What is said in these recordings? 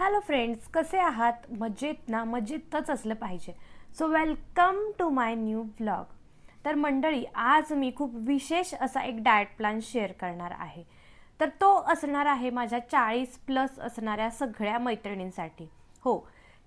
Hello friends कसे आहात? मजेत ना? मजेतच असलं पाहिजे. So welcome to my new blog तर मंडळी आज मी खूप विशेष असा एक डाएट प्लॅन शेअर करणार आहे. तर तो असणार आहे माझ्या चाळीस प्लस असणाऱ्या सगळ्या मैत्रिणींसाठी. हो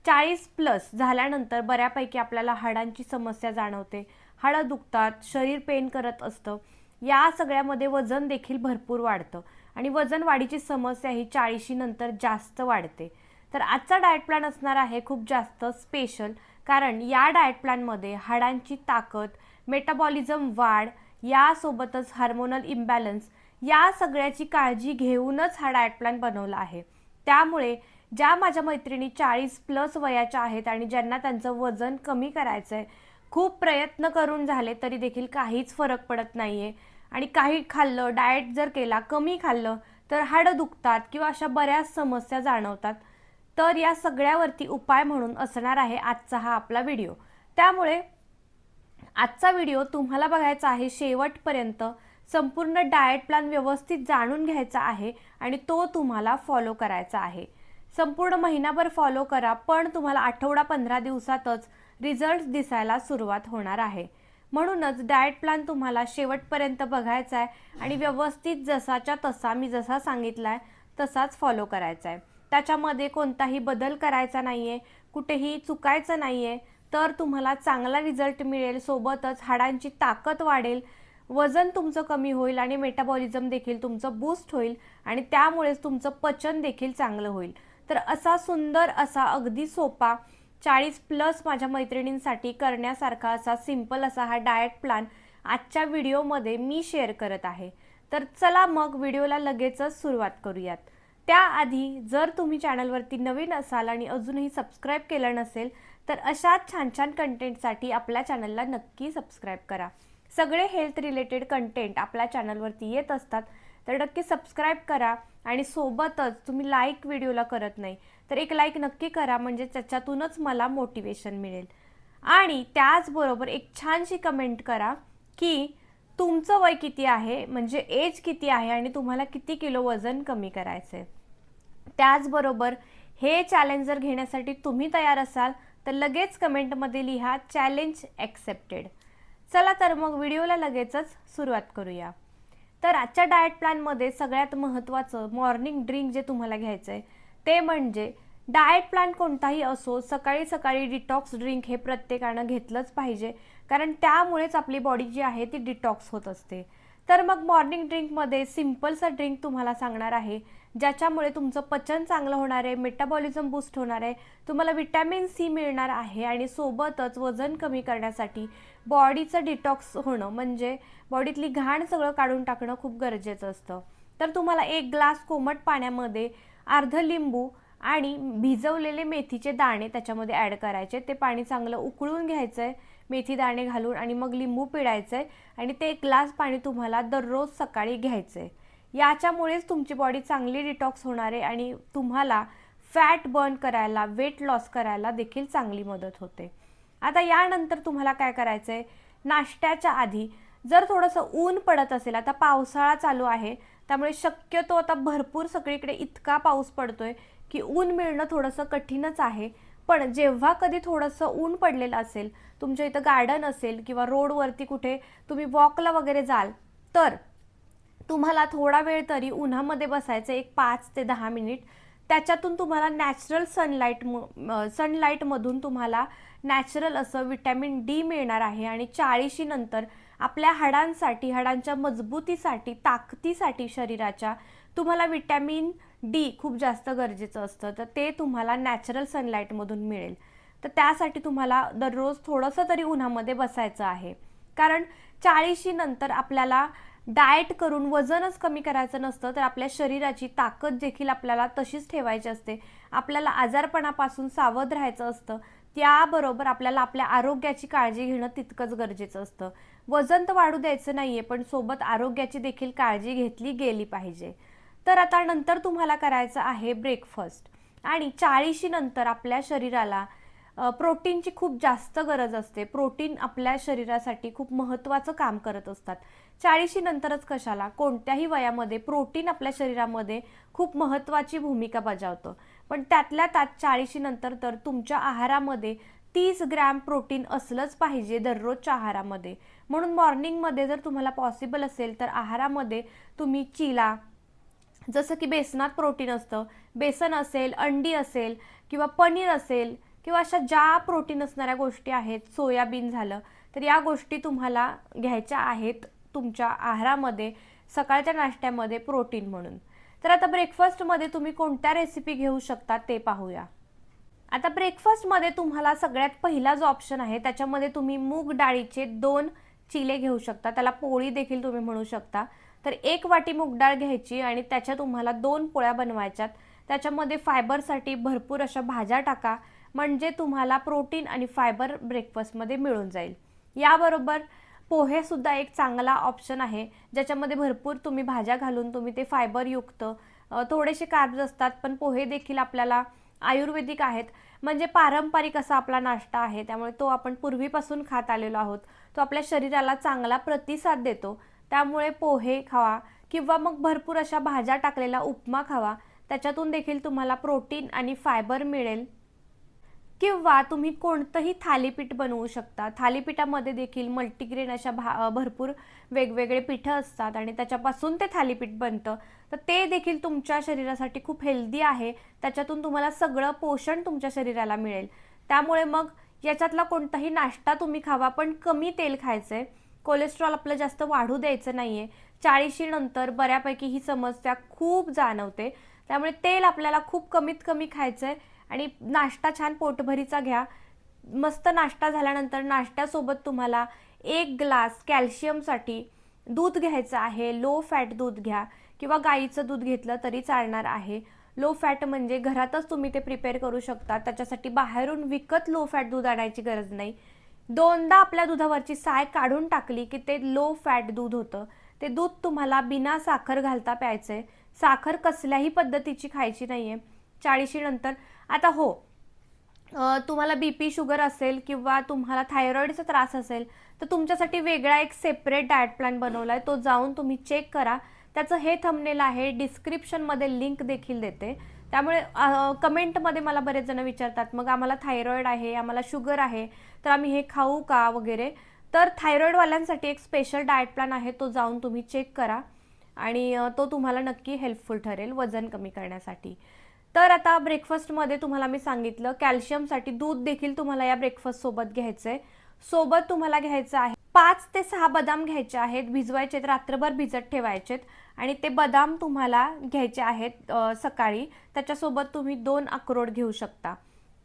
चाळीस प्लस झाल्यानंतर बऱ्यापैकी आपल्याला हाडांची समस्या जाणवते. हाडं दुखतात शरीर पेन करत असतं. या सगळ्यामध्ये वजन देखील भरपूर वाढतं. आणि वजन वाढीची समस्या ही चाळीशी नंतर जास्त वाढते. तर आजचा डाएट प्लॅन असणार आहे खूप जास्त स्पेशल कारण या डाएट प्लॅनमध्ये हाडांची ताकद मेटाबॉलिझम वाढ यासोबतच हार्मोनल इम्बॅलन्स या सगळ्याची काळजी घेऊनच हा डाएट प्लॅन बनवला आहे. त्यामुळे ज्या माझ्या मैत्रिणी चाळीस प्लस वयाच्या आहेत आणि ज्यांना त्यांचं वजन कमी करायचं आहे खूप प्रयत्न करून झाले तरी देखील काहीच फरक पडत नाही आहे आणि काही खाल्लं डाएट जर केला कमी खाल्लं तर हाडं दुखतात किंवा अशा बऱ्याच समस्या जाणवतात. तर या सगळ्यावरती उपाय म्हणून असणार आहे आजचा हा आपला व्हिडिओ. त्यामुळे आजचा व्हिडिओ तुम्हाला बघायचा आहे शेवटपर्यंत. संपूर्ण डाएट प्लॅन व्यवस्थित जाणून घ्यायचा आहे आणि तो तुम्हाला फॉलो करायचा आहे. संपूर्ण महिनाभर फॉलो करा पण तुम्हाला आठवडा पंधरा दिवसातच रिझल्ट दिसायला सुरुवात होणार आहे. म्हणूनच डाएट प्लॅन तुम्हाला शेवटपर्यंत बघायचा आहे आणि व्यवस्थित जसाच्या तसा मी जसा सांगितला आहे तसाच फॉलो करायचा आहे त्याच्यामध्ये कोणताही बदल करायचा नाही आहे कुठेही चुकायचं नाही आहे तर तुम्हाला चांगला रिझल्ट मिळेल सोबतच हाडांची ताकद वाढेल वजन तुमचं कमी होईल आणि मेटाबॉलिझम देखील तुमचं बूस्ट होईल आणि त्यामुळेच तुमचं पचन देखील चांगलं होईल. तर असा सुंदर असा अगदी सोपा चाळीस प्लस माझ्या मैत्रिणींसाठी करण्यासारखा असा सिंपल असा हा डाएट प्लॅन आजच्या व्हिडिओमध्ये मी शेअर करत आहे. तर चला मग व्हिडिओला लगेचच सुरुवात करूयात. त्याआधी जर तुम्ही चॅनलवरती नवीन असाल आणि अजूनही सबस्क्राईब केलं नसेल तर अशाच छान छान कंटेंटसाठी आपल्या चॅनलला नक्की सबस्क्राईब करा. सगळे हेल्थ रिलेटेड कंटेंट आपल्या चॅनलवरती येत असतात तर नक्की सबस्क्राईब करा आणि सोबतच तुम्ही लाईक व्हिडिओला करत नाही तर एक लाईक नक्की करा म्हणजे त्याच्यातूनच मला मोटिवेशन मिळेल. आणि त्याचबरोबर एक छानशी कमेंट करा की तुमचं वय किती आहे म्हणजे एज किती आहे आणि तुम्हाला किती किलो वजन कमी करायचं आहे त्याचबरोबर हे चॅलेंज जर घेण्यासाठी तुम्ही तयार असाल तर लगेच कमेंटमध्ये लिहा चॅलेंज ॲक्सेप्टेड चला तर मग व्हिडिओला लगेचच सुरुवात करूया. तर आजच्या डाएट प्लॅनमध्ये सगळ्यात महत्त्वाचं मॉर्निंग ड्रिंक जे तुम्हाला घ्यायचं आहे ते म्हणजे डाएट प्लॅन कोणताही असो सकाळी सकाळी डिटॉक्स ड्रिंक हे प्रत्येकानं घेतलंच पाहिजे कारण त्यामुळेच आपली बॉडी जी आहे ती डिटॉक्स होत असते. तर मग मॉर्निंग ड्रिंकमध्ये सिम्पलचा ड्रिंक तुम्हाला सांगणार आहे ज्याच्यामुळे तुमचं पचन चांगलं होणार आहे मेटाबॉलिझम बूस्ट होणार आहे तुम्हाला विटॅमिन सी मिळणार आहे आणि सोबतच वजन कमी करण्यासाठी बॉडीचं डिटॉक्स होणं म्हणजे बॉडीतली घाण सगळं काढून टाकणं खूप गरजेचं असतं. तर तुम्हाला एक ग्लास कोमट पाण्यामध्ये अर्ध लिंबू आणि भिजवलेले मेथीचे दाणे त्याच्यामध्ये ॲड करायचे. ते पाणी चांगलं उकळून घ्यायचं आहे मेथी दाणे घालून आणि मग लिंबू पिळायचं आहे आणि ते एक ग्लास पाणी तुम्हाला दररोज सकाळी घ्यायचं आहे याच्यामुळेच तुमची बॉडी चांगली डिटॉक्स होणार आहे आणि तुम्हाला फॅट बर्न करायला वेट लॉस करायला देखील चांगली मदत होते. आता यानंतर तुम्हाला काय करायचं आहे नाश्त्याच्या आधी जर थोडंसं ऊन पडत असेल आता पावसाळा चालू आहे त्यामुळे शक्यतो आता भरपूर सगळीकडे इतका पाऊस पडतोय की ऊन मिळणं थोडंसं कठीणच आहे. पण जेव्हा कधी थोडंसं ऊन पडलेलं असेल तुमच्या इथं गार्डन असेल किंवा रोडवरती कुठे तुम्ही वॉकला वगैरे जाल तर तुम्हाला थोडा वेळ तरी उन्हामध्ये बसायचं एक पाच ते दहा मिनिट. त्याच्यातून तुम्हाला नॅचरल सनलाईट म सनलाईटमधून तुम्हाला नॅचरल असं विटॅमिन डी मिळणार आहे आणि चाळीशी नंतर आपल्या हाडांसाठी हाडांच्या मजबूतीसाठी ताकदीसाठी शरीराच्या तुम्हाला विटॅमिन डी खूप जास्त गरजेचं असतं. तर ते तुम्हाला नॅचरल सनलाईटमधून मिळेल. तर त्यासाठी तुम्हाला दररोज थोडंसं तरी उन्हामध्ये बसायचं आहे. कारण चाळीशी नंतर आपल्याला डाएट करून वजनच कमी करायचं नसतं तर आपल्या शरीराची ताकद देखील आपल्याला तशीच ठेवायची असते. आपल्याला आजारपणापासून सावध राहायचं असतं. त्याबरोबर आपल्याला आपल्या आरोग्याची काळजी घेणं तितकंच गरजेचं असतं. वजन तर वाढू द्यायचं नाहीये पण सोबत आरोग्याची देखील काळजी घेतली गेली पाहिजे. तर आता नंतर तुम्हाला करायचं आहे ब्रेकफास्ट. आणि चाळीशी नंतर आपल्या शरीराला प्रोटीनची खूप जास्त गरज असते. प्रोटीन आपल्या शरीरासाठी खूप महत्त्वाचं काम करत असतात. चाळीशी नंतरच कशाला? कोणत्याही वयामध्ये प्रोटीन आपल्या शरीरामध्ये खूप महत्त्वाची भूमिका बजावतं. पण त्यातल्या त्यात चाळीशी नंतर तर तुमच्या आहारामध्ये तीस ग्रॅम प्रोटीन असलंच पाहिजे दररोजच्या आहारामध्ये. म्हणून मॉर्निंगमध्ये जर तुम्हाला पॉसिबल असेल तर आहारामध्ये तुम्ही चिला जसं की बेसनात प्रोटीन असतं बेसन असेल अंडी असेल किंवा पनीर असेल किंवा अशा ज्या प्रोटीन असणाऱ्या गोष्टी आहेत सोयाबीन झालं तर या गोष्टी तुम्हाला घ्यायच्या आहेत. तुमच्या आहारामध्ये सकाळच्या नाश्त्यामध्ये प्रोटीन म्हणून. तर आता ब्रेकफास्टमध्ये तुम्ही कोणत्या रेसिपी घेऊ शकता ते पाहूया. आता ब्रेकफास्टमध्ये तुम्हाला सगळ्यात पहिला जो ऑप्शन आहे त्याच्यामध्ये तुम्ही मूग डाळीचे दोन चिले घेऊ शकता. त्याला पोळी देखील तुम्ही म्हणू शकता. तर एक वाटी मूग डाळ घ्यायची आणि त्याच्या तुम्हाला दोन पोळ्या बनवायच्यात. त्याच्यामध्ये फायबरसाठी भरपूर अशा भाज्या टाका म्हणजे तुम्हाला प्रोटीन आणि फायबर ब्रेकफास्टमध्ये मिळून जाईल. याबरोबर पोहेसुद्धा एक चांगला ऑप्शन आहे. ज्याच्यामध्ये भरपूर तुम्ही भाज्या घालून तुम्ही ते फायबरयुक्त थोडेसे कार्ब्स असतात पण पोहे देखील आपल्याला आयुर्वेदिक आहेत. म्हणजे पारंपरिक असा आपला नाश्ता आहे. त्यामुळे तो आपण पूर्वीपासून खात आलेलो आहोत. तो आपल्या शरीराला चांगला प्रतिसाद देतो. त्यामुळे पोहे खावा किंवा मग भरपूर अशा भाज्या टाकलेला उपमा खावा. त्याच्यातून देखील तुम्हाला प्रोटीन आणि फायबर मिळेल. किंवा तुम्ही कोणतंही थालीपीठ बनवू शकता. थालीपीठामध्ये देखील मल्टीग्रेन अशा भा भरपूर वेगवेगळे पिठं असतात आणि त्याच्यापासून ते थालीपीठ बनतं. तर ते देखील तुमच्या शरीरासाठी खूप हेल्दी आहे. त्याच्यातून तुम्हाला सगळं पोषण तुमच्या शरीराला मिळेल. त्यामुळे मग याच्यातला कोणताही नाश्ता तुम्ही खावा पण कमी तेल खायचं आहे कोलेस्ट्रॉल आपलं जास्त वाढू द्यायचं नाही आहे चाळीशी नंतर बऱ्यापैकी ही समस्या खूप जाणवते. त्यामुळे तेल आपल्याला खूप कमीत कमी खायचं आहे आणि नाश्ता छान पोटभरीचा घ्या. मस्त नाश्ता झाल्यानंतर नाश्त्यासोबत तुम्हाला एक ग्लास कॅल्शियमसाठी दूध घ्यायचं आहे. लो फॅट दूध घ्या. किंवा गाईचं दूध घेतलं तरी चालणार आहे. लो फॅट म्हणजे घरातच तुम्ही ते प्रिपेअर करू शकता. त्याच्यासाठी बाहेरून विकत लो फॅट दूध आणायची गरज नाही. दोनदा आपल्या दुधावरची साय काढून टाकली की ते लो फॅट दूध होतं. ते दूध तुम्हाला बिना साखर घालता प्यायचं आहे साखर कसल्याही पद्धतीची खायची नाहीये. चाळीशी नंतर आता हो तुम्हाला बी पी शुगर असेल किंवा तुम्हाला थायरॉईडचा त्रास असेल तर तुमच्यासाठी वेगळा एक सेपरेट डाएट प्लॅन बनवला आहे तो जाऊन तुम्ही चेक करा. त्याचं हे थंबनेल आहे. डिस्क्रिप्शनमध्ये लिंक देखील देते. त्यामुळे कमेंटमध्ये मला बरेच जण विचारतात मग आम्हाला थायरॉईड आहे आम्हाला शुगर आहे तर आम्ही हे खाऊ का? वगैरे. तर थायरॉईडवाल्यांसाठी एक स्पेशल डाएट प्लॅन आहे. तो जाऊन तुम्ही चेक करा. आणि तो तुम्हाला नक्की हेल्पफुल ठरेल वजन कमी करण्यासाठी. तर आता ब्रेकफास्टमध्ये तुम्हाला मी सांगितलं कॅल्शियमसाठी दूध देखील तुम्हाला या ब्रेकफास्ट सोबत घ्यायचं आहे सोबत तुम्हाला घ्यायचं आहे पाच ते सहा बदाम घ्यायचे आहेत भिजवायचे आहेत रात्रभर भिजत ठेवायचेत. आणि ते बदाम तुम्हाला घ्यायचे आहेत सकाळी. त्याच्यासोबत तुम्ही दोन अक्रोड घेऊ शकता.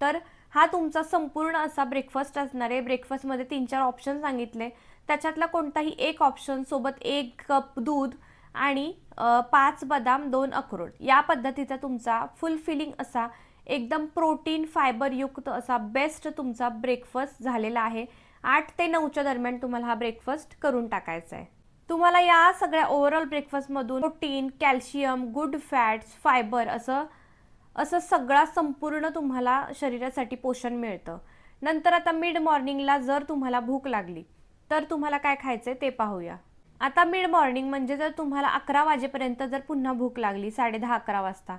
तर हा तुमचा संपूर्ण असा ब्रेकफास्ट असणार आहे. ब्रेकफास्टमध्ये तीन चार ऑप्शन सांगितले. त्याच्यातला कोणताही एक ऑप्शन सोबत एक कप दूध आणि पाच बदाम दोन अक्रोड. या पद्धतीचा तुमचा फुल फिलिंग असा एकदम प्रोटीन फायबरयुक्त असा बेस्ट तुमचा ब्रेकफास्ट झालेला आहे. आठ ते नऊच्या दरम्यान तुम्हाला हा ब्रेकफास्ट करून टाकायचा आहे. तुम्हाला या सगळ्या overall ब्रेकफास्टमधून protein calcium good fats fibre असं असं सगळा संपूर्ण तुम्हाला शरीरासाठी पोषण मिळतं. नंतर आता मिड मॉर्निंगला जर तुम्हाला भूक लागली तर तुम्हाला काय खायचंय ते पाहूया. आता मिड मॉर्निंग म्हणजे जर तुम्हाला अकरा वाजेपर्यंत जर पुन्हा भूक लागली साडे दहा अकरा वाजता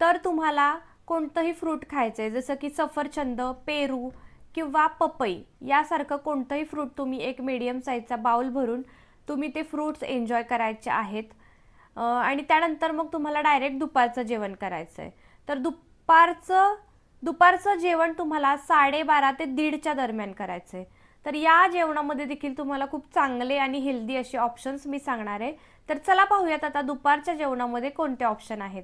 तर तुम्हाला कोणतंही फ्रूट खायचं आहे जसं की सफरचंद पेरू किंवा पपई यासारखं कोणतंही फ्रूट तुम्ही एक मीडियम साईजचा बाउल भरून तुम्ही ते फ्रूट्स एन्जॉय करायचे आहेत. आणि त्यानंतर मग तुम्हाला डायरेक्ट दुपारचं जेवण करायचं आहे तर दुपारचं दुपारचं जेवण तुम्हाला साडेबारा ते दीडच्या दरम्यान करायचं आहे तर या जेवणामध्ये देखील तुम्हाला खूप चांगले आणि हेल्दी असे ऑप्शन्स मी सांगणार आहे. तर चला पाहूयात आता दुपारच्या जेवणामध्ये कोणते ऑप्शन आहेत.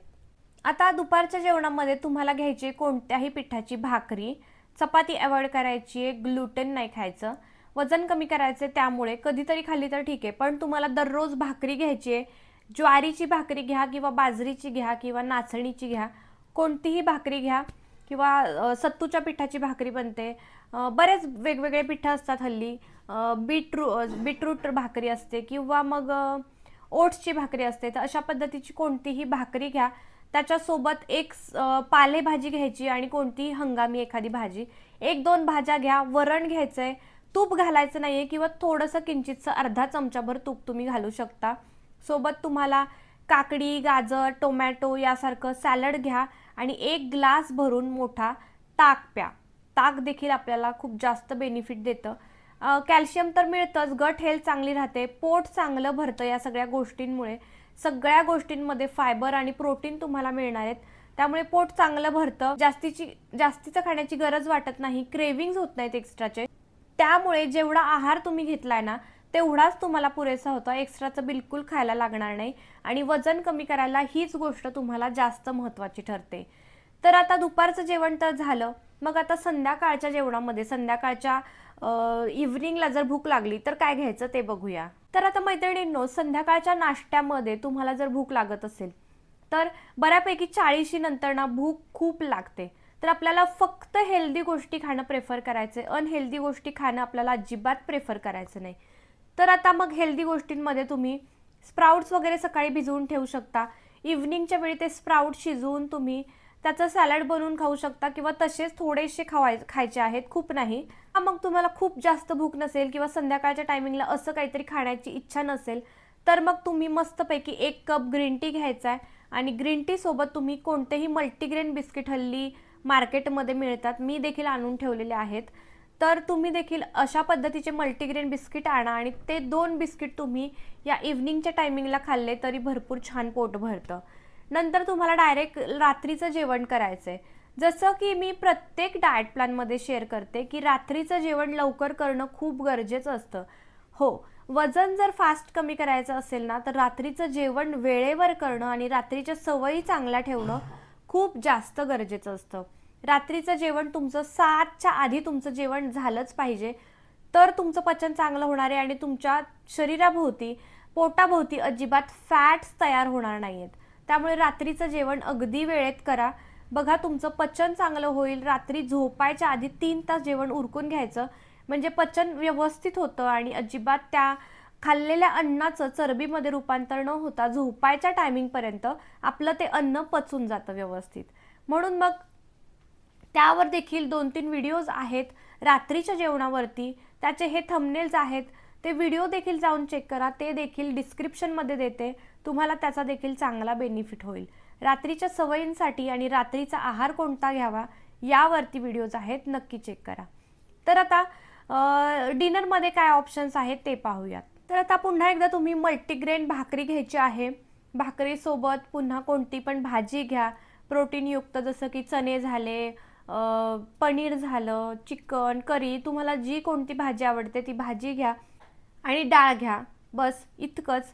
आता दुपारच्या जेवणामध्ये तुम्हाला घ्यायची कोणत्याही पिठाची भाकरी. चपाती अवॉइड करायची आहे ग्लुटेन नाही खायचं. वजन कमी करायचं त्यामुळे कधीतरी खाल्ली तर ठीक आहे पण तुम्हाला दररोज भाकरी घ्यायची आहे. ज्वारीची भाकरी घ्या किंवा बाजरीची घ्या किंवा नाचणीची घ्या. कोणतीही भाकरी घ्या किंवा सत्तूच्या पिठाची भाकरी बनते. बरेच वेगवेगळे पिठं असतात हल्ली. बीटरू बीटरूट भाकरी असते किंवा मग ओट्सची भाकरी असते. तर अशा पद्धतीची कोणतीही भाकरी घ्या. त्याच्यासोबत एक स- पालेभाजी घ्यायची आणि कोणतीही हंगामी एखादी भाजी. एक दोन भाज्या घ्या. वरण घ्यायचं आहे तूप घालायचं नाही आहे किंवा थोडंसं किंचितचं अर्धा चमचाभर तूप तुम्ही घालू शकता. सोबत तुम्हाला काकडी गाजर टोमॅटो यासारखं सॅलड घ्या आणि एक ग्लास भरून मोठा ताक प्या. ताक देखील आपल्याला खूप जास्त बेनिफिट देतं. कॅल्शियम तर मिळतंच गट हेल्थ चांगली राहते पोट चांगलं भरतं या सगळ्या गोष्टींमुळे. सगळ्या गोष्टींमध्ये फायबर आणि प्रोटीन तुम्हाला मिळणार आहेत. त्यामुळे पोट चांगलं भरतं जास्तीची जास्तीचं खाण्याची गरज वाटत नाही क्रेविंग्स होत नाहीत एक्स्ट्राचे त्यामुळे जेवढा आहार तुम्ही घेतलाय ना तेवढाच तुम्हाला पुरेसा होतो. एक्स्ट्राचं बिलकुल खायला लागणार नाही आणि वजन कमी करायला हीच गोष्ट तुम्हाला जास्त महत्त्वाची ठरते. तर आता दुपारचं जेवण तर झालं. मग आता संध्याकाळच्या जेवणामध्ये संध्याकाळच्या इव्हनिंगला जर भूक लागली तर काय घ्यायचं ते बघूया. तर आता मैत्रिणींनो संध्याकाळच्या नाश्त्यामध्ये तुम्हाला जर भूक लागत असेल तर बऱ्यापैकी चाळीशी नंतर ना भूक खूप लागते. तर आपल्याला फक्त हेल्दी गोष्टी खाणं प्रेफर करायचं आहे अनहेल्दी गोष्टी खाणं आपल्याला अजिबात प्रेफर करायचं नाही. तर आता मग हेल्दी गोष्टींमध्ये तुम्ही स्प्राउट्स वगैरे सकाळी भिजवून ठेवू शकता. इव्हनिंगच्या वेळी ते स्प्राउट शिजवून तुम्ही त्याचं सॅलड बनवून खाऊ शकता किंवा तसेच थोडेसे खावाय खायचे आहेत. खूप नाही. मग तुम्हाला खूप जास्त भूक नसेल किंवा संध्याकाळच्या टायमिंगला असं काहीतरी खाण्याची इच्छा नसेल तर मग तुम्ही मस्तपैकी एक कप ग्रीन टी घ्यायचा आहे. आणि ग्रीन टीसोबत तुम्ही कोणतेही मल्टीग्रेन बिस्किट हल्ली मार्केटमध्ये मिळतात. मी देखील आणून ठेवलेले आहेत. तर तुम्ही देखील अशा पद्धतीचे मल्टीग्रेन बिस्किट आणा आणि ते दोन बिस्किट तुम्ही या इव्हनिंगच्या टायमिंगला खाल्ले तरी भरपूर छान पोट भरतं. नंतर तुम्हाला डायरेक्ट रात्रीचं जेवण करायचं आहे जसं की मी प्रत्येक डाएट प्लॅनमध्ये शेअर करते की रात्रीचं जेवण लवकर करणं खूप गरजेचं असतं. हो वजन जर फास्ट कमी करायचं असेल ना तर रात्रीचं जेवण वेळेवर करणं आणि रात्रीच्या सवयी चांगल्या ठेवणं खूप जास्त गरजेचं असतं. रात्रीचं जेवण तुमचं सातच्या आधी तुमचं जेवण झालंच पाहिजे. तर तुमचं पचन चांगलं होणार आहे आणि तुमच्या शरीराभोवती पोटाभोवती अजिबात फॅट्स तयार होणार नाही आहेत त्यामुळे रात्रीचं जेवण अगदी वेळेत करा. बघा तुमचं पचन चांगलं होईल. रात्री झोपायच्या आधी तीन तास जेवण उरकून घ्यायचं. म्हणजे पचन व्यवस्थित होतं आणि अजिबात त्या खाल्लेल्या अन्नाचं चरबीमध्ये रूपांतर न होता झोपायच्या टायमिंगपर्यंत आपलं ते अन्न पचून जातं व्यवस्थित. म्हणून मग त्यावर देखील दोन तीन व्हिडिओज आहेत रात्रीच्या जेवणावरती. त्याचे हे थंबनेल्स आहेत. ते व्हिडिओ देखील जाऊन चेक करा. ते देखील डिस्क्रिप्शनमध्ये देते. तुम्हाला त्याचा देखील चांगला बेनिफिट होईल. रात्रीच्या सवयींसाठी आणि रात्रीचा आहार कोणता घ्यावा यावरती व्हिडिओज आहेत नक्की चेक करा. तर आता डिनरमध्ये काय ऑप्शन्स आहेत ते पाहूयात. तर आता पुन्हा एकदा तुम्ही मल्टीग्रेन भाकरी घ्यायची आहे. भाकरीसोबत पुन्हा कोणती पण भाजी घ्या. प्रोटीनयुक्त जसं की चणे झाले पनीर झालं चिकन करी तुम्हाला जी कोणती भाजी आवडते ती भाजी घ्या. आणि डाळ घ्या. बस इतकंच.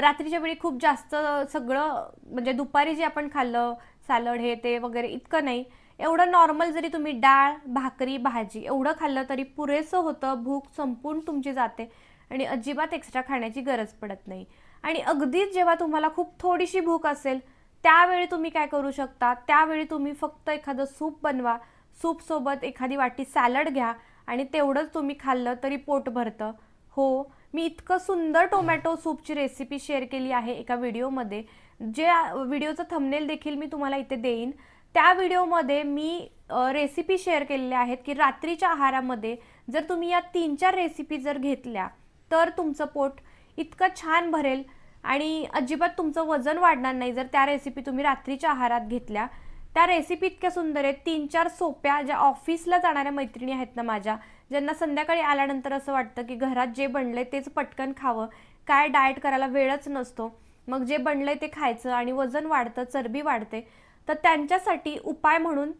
रात्रीच्या वेळी खूप जास्त सगळं म्हणजे दुपारी जे आपण खाल्लं सॅलड हे ते वगैरे इतकं नाही. एवढं नॉर्मल जरी तुम्ही डाळ भाकरी भाजी एवढं खाल्लं तरी पुरेसं होतं भूक संपून तुमची जाते आणि अजिबात एक्स्ट्रा खाण्याची गरज पडत नाही. आणि अगदीच जेव्हा तुम्हाला खूप थोडीशी भूक असेल त्यावेळी तुम्ही काय करू शकता? त्यावेळी तुम्ही फक्त एखादं सूप बनवा. सूपसोबत एखादी वाटी सॅलड घ्या आणि तेवढंच तुम्ही खाल्लं तरी पोट भरतं. हो मी इतकं सुंदर टोमॅटो सूपची रेसिपी शेअर केली आहे एका व्हिडिओमध्ये. जे व्हिडिओचं थंबनेल देखील मी तुम्हाला इथे देईन. त्या व्हिडिओमध्ये मी रेसिपी शेअर केलेल्या आहेत की रात्रीच्या आहारामध्ये जर तुम्ही या तीन चार रेसिपी जर घेतल्या तर तुमचं पोट इतकं छान भरेल आणि अजिबात तुमचं वजन वाढणार नाही जर त्या रेसिपी तुम्ही रात्रीच्या आहारात घेतल्या. त्या रेसिपी इतक्या सुंदर आहेत. तीन चार सोप्या ज्या ऑफिसला जाणाऱ्या मैत्रिणी आहेत ना माझ्या ज्यांना संध्याकाळी आल्यानंतर असं वाटतं की घरात जे बनलंय तेच पटकन खावं. काय डाएट करायला वेळच नसतो. मग जे बनलंय ते खायचं आणि वजन वाढतं चरबी वाढते. तर त्यांच्यासाठी उपाय म्हणून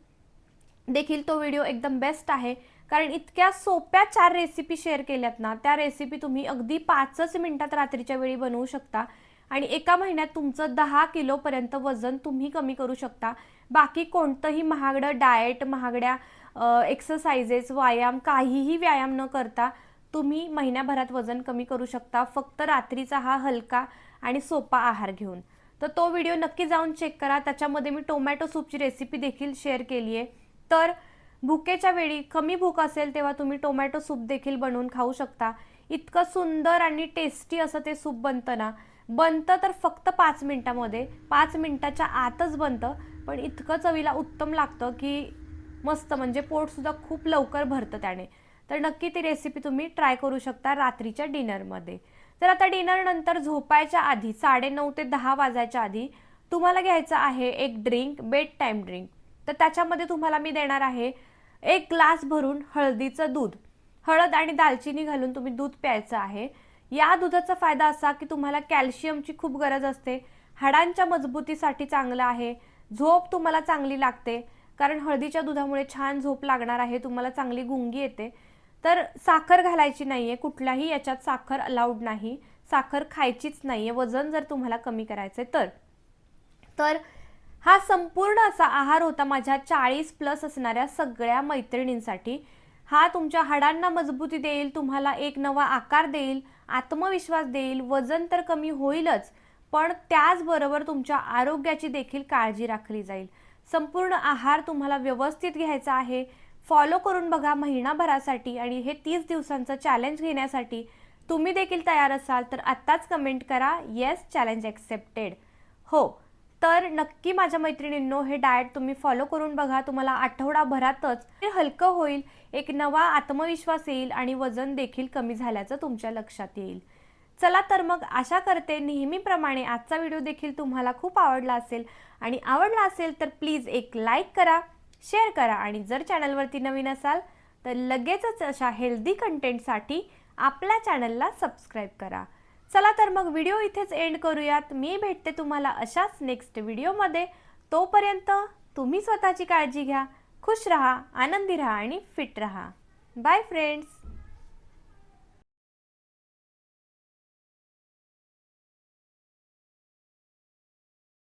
देखील तो व्हिडिओ एकदम बेस्ट आहे. कारण इतक्या सोप्या चार रेसिपी शेअर केल्यात ना त्या रेसिपी तुम्ही अगदी पाचच मिनिटात रात्रीच्या वेळी बनवू शकता. आणि एका महिन्यात तुमचं दहा किलोपर्यंत वजन तुम्ही कमी करू शकता. बाकी कोणतंही महागडं डाएट महागड्या एक्सरसाइजेस व्यायाम काहीही व्यायाम न करता तुम्ही महिन्याभरात वजन कमी करू शकता. फक्त रात्रीचा हा हलका आणि सोपा आहार घेऊन. तर तो व्हिडिओ नक्की जाऊन चेक करा. त्याच्यामध्ये मी टोमॅटो सूपची रेसिपी देखील शेअर केली आहे. तर भुकेच्या वेळी कमी भूक असेल तेव्हा तुम्ही टोमॅटो सूप देखील बनवून खाऊ शकता. इतकं सुंदर आणि टेस्टी असं ते सूप बनतं ना बनतं तर फक्त पाच मिनटामध्ये. पाच मिनटाच्या आतच बनतं. पण इतकं चवीला उत्तम लागतं की मस्त म्हणजे पोटसुद्धा खूप लवकर भरतं त्याने. तर नक्की ती रेसिपी तुम्ही ट्राय करू शकता रात्रीच्या डिनरमध्ये तर आता डिनरनंतर झोपायच्या आधी साडेनऊ ते दहा वाजायच्या आधी तुम्हाला घ्यायचं आहे एक ड्रिंक बेड टाईम ड्रिंक तर त्याच्यामध्ये तुम्हाला मी देणार आहे एक ग्लास भरून हळदीचं दूध. हळद आणि दालचिनी घालून तुम्ही दूध प्यायचं आहे. या दुधाचा फायदा असा की तुम्हाला कॅल्शियमची खूप गरज असते. हाडांच्या मजबूतीसाठी चांगलं आहे. झोप तुम्हाला चांगली लागते. कारण हळदीच्या दुधामुळे छान झोप लागणार आहे तुम्हाला चांगली गुंगी येते. तर साखर घालायची नाही आहे कुठल्याही याच्यात साखर अलाउड नाही. साखर खायचीच नाही आहे वजन जर तुम्हाला कमी करायचंय तर. तर हा संपूर्ण असा आहार होता माझ्या चाळीस प्लस असणाऱ्या सगळ्या मैत्रिणींसाठी. हा तुमच्या हाडांना मजबूती देईल तुम्हाला एक नवा आकार देईल आत्मविश्वास देईल वजन तर कमी होईलच पण त्याचबरोबर तुमच्या आरोग्याची देखील काळजी राखली जाईल. संपूर्ण आहार तुम्हाला व्यवस्थित घ्यायचा आहे. फॉलो करून बघा महिनाभरासाठी आणि हे तीस दिवसांचं चॅलेंज घेण्यासाठी. तुम्ही देखील तयार असाल तर आत्ताच कमेंट करा. येस चॅलेंज ॲक्सेप्टेड हो तर नक्की माझ्या मैत्रिणींनो हे डाएट तुम्ही फॉलो करून बघा. तुम्हाला आठवडाभरातच ते हलकं होईल. एक नवा आत्मविश्वास येईल आणि वजन देखील कमी झाल्याचं तुमच्या लक्षात येईल. चला तर मग आशा करते नेहमीप्रमाणे आजचा व्हिडिओ देखील तुम्हाला खूप आवडला असेल. आणि आवडला असेल तर प्लीज एक लाईक करा शेअर करा आणि जर चॅनलवरती नवीन असाल तर लगेचच अशा हेल्दी कंटेंटसाठी आपल्या चॅनलला सबस्क्राईब करा. चला तर मग व्हिडिओ इथेच एंड करूयात. मी भेटते तुम्हाला अशाच नेक्स्ट व्हिडिओमध्ये तोपर्यंत तुम्ही स्वतःची काळजी घ्या खुश रहा आनंदी रहा आणि फिट रहा. Bye friends